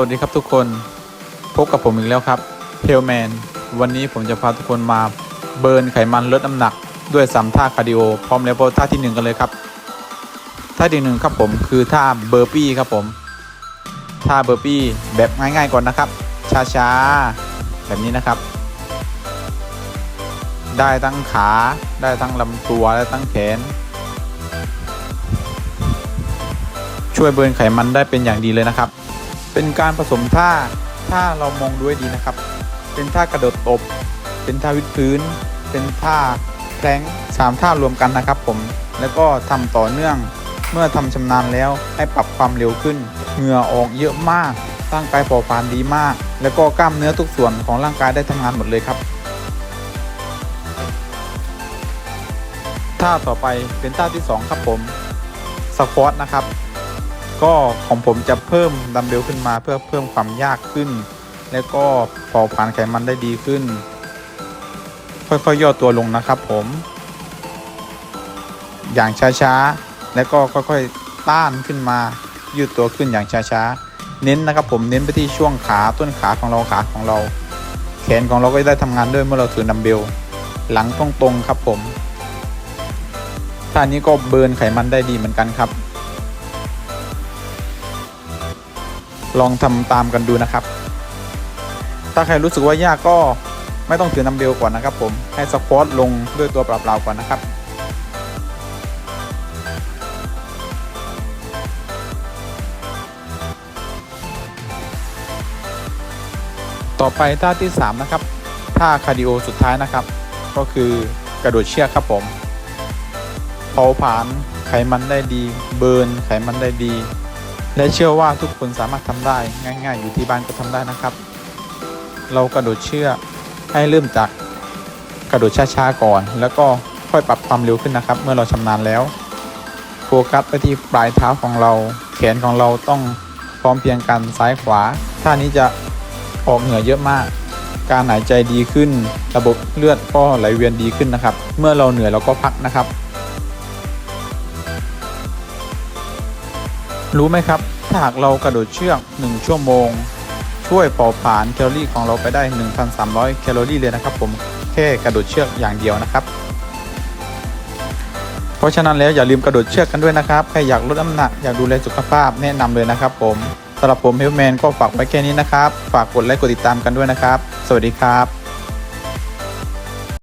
วัสดีครับทุกคนพบกับผมอีกแล้วครับเพลแมนวันนี้ผมจะพาทุกคนมาเบิร์นไขมันลดน้ำหนัก ด้วยสามท่าคาร์ดิโอพร้อมแล้วท่าที่หนึ่งกันเลยครับ ท่าที่หนึ่งครับผมคือท่าเบอร์ปี้ครับผม ท่าเบอร์ปี้แบบง่ายๆก่อนนะครับ ช้าๆ แบบนี้นะครับ ได้ทั้งขาได้ทั้งลำตัวได้ทั้งแขน ช่วยเบิร์นไขมันได้เป็นอย่างดีเลยนะครับ เป็นการผสมท่าถ้าเรามองด้วยดีนะครับ เป็นท่ากระโดดตบ เป็นท่าวิดพื้น เป็นท่าแพลงสามท่ารวมกันนะครับผม แล้วก็ทำต่อเนื่อง เมื่อทำชำนาญแล้วให้ปรับความเร็วขึ้น เหงื่อออกเยอะมากร่างกายเผาผาญดีมาก แล้วก็กล้ามเนื้อทุกส่วนของร่างกายได้ทำงานหมดเลยครับ ท่าต่อไปเป็นท่าที่สองครับผมสควอตนะครับ ก็ของผมจะเพิ่มดัมเบลขึ้นมาเพื่อเพิ่มความยากขึ้น แล้วก็เผาผลาญไขมันได้ดีขึ้น ค่อยๆย่อตัวลงนะครับผม อย่างช้าๆ แล้วก็ค่อยๆต้านขึ้นมา ยืดตัวขึ้นอย่างช้าๆ เน้นนะครับผมเน้นไปที่ช่วงขาต้นขาของเราขาของเรา แขนของเราก็ได้ทำงานด้วยเมื่อเราถือดัมเบล หลังต้องตรงครับผมท่านี้ก็เบิร์นไขมันได้ดีเหมือนกันครับ ลองทำตามกันดูนะครับ ถ้าใครรู้สึกว่ายากก็ไม่ต้องถือนัมเบลก่อนนะครับ ผมให้สควอตลงด้วยตัวเปล่าๆก่อนนะครับต่อไปท่าที่ 3 นะครับ ท่าคาร์ดิโอสุดท้ายนะครับ ก็คือกระโดดเชือกครับผมเผาผลาญไขมันได้ดี เบิร์นไขมันได้ดี และเชื่อว่าทุกคนสามารถทำได้ง่ายๆ อยู่ที่บ้านก็ทำได้นะครับ เรากระโดดเชือกให้เริ่มจากกระโดดช้าๆก่อน แล้วก็ค่อยปรับความเร็วขึ้นนะครับ เมื่อเราชำนาญแล้ว โฟกัสไปที่ปลายเท้าของเรา แขนของเราต้องพร้อมเพียงกันซ้ายขวาท่านี้จะออกเหงื่อเยอะมาก การหายใจดีขึ้น ระบบเลือดก็ไหลเวียนดีขึ้นนะครับ เมื่อเราเหนื่อยเราก็พักนะครับ รู้ไหมครับาหากเรากระโดดเชือก 1 ชั่วโมง ช่วยเผาผลาญแคลอรี่ของเราไปได้ 1,300 แคลอรี่เลยนะครับ ผมแค่กระโดดเชือกอย่างเดียวนะครับ เพราะฉะนั้นแล้วอย่าลืมกระโดดเชือกกันด้วยนะครับใครอยากลดน้ำหนักอยากดูแลสุขภาพแนะนำเลยนะครับ ผมสำหรับผมเฮลแมนก็ฝากไว้แค่นี้นะครับ ฝากกดไลค์กดติดตามกันด้วยนะครับ สวัสดีครับ